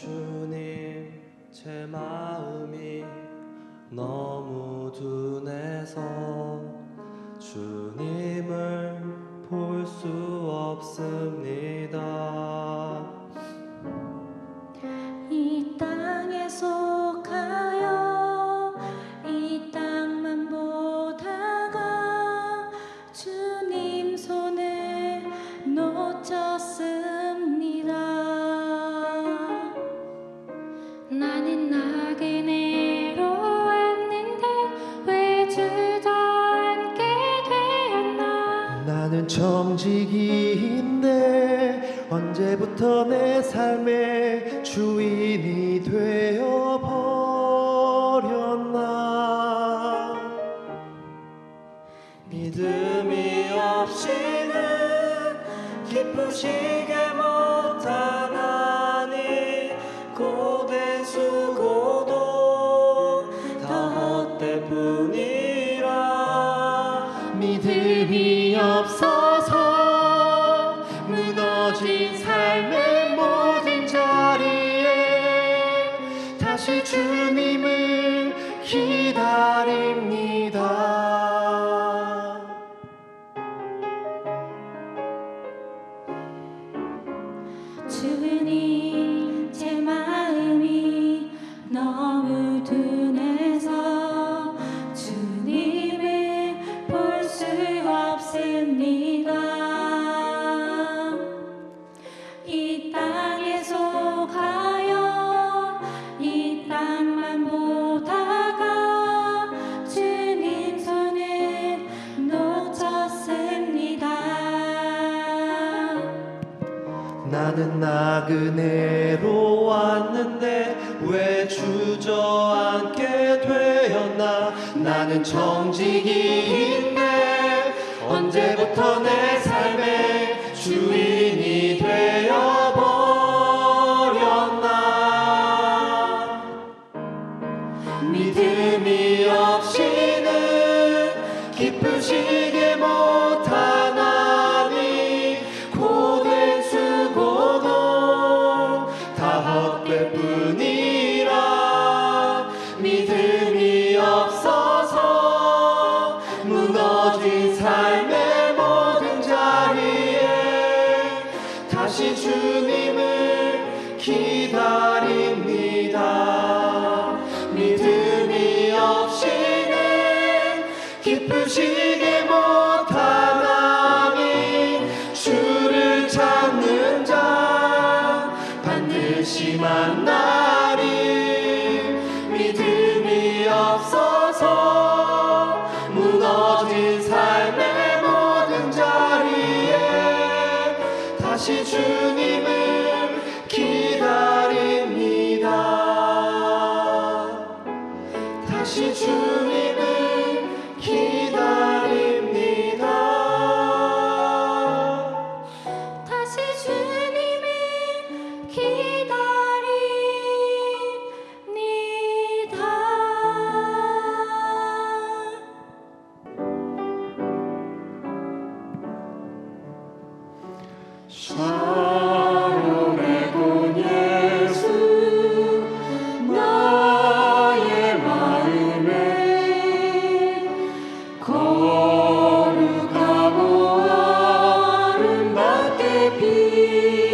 주님 제 마음이 너무 둔해서 주님을 볼 수 없습니다. to. 나는 나그네로 왔는데 왜 주저앉게 되었나? 나는 정직이인데 언제부터 내 삶의 주인이 되어버렸나? 믿음이 없이는 기쁘시게 못 기쁘시게 못하나니 주를 찾는 자 반드시 만나리 믿음이 없어서 무너진 삶의 모든 자리에 다시 주님을 peace.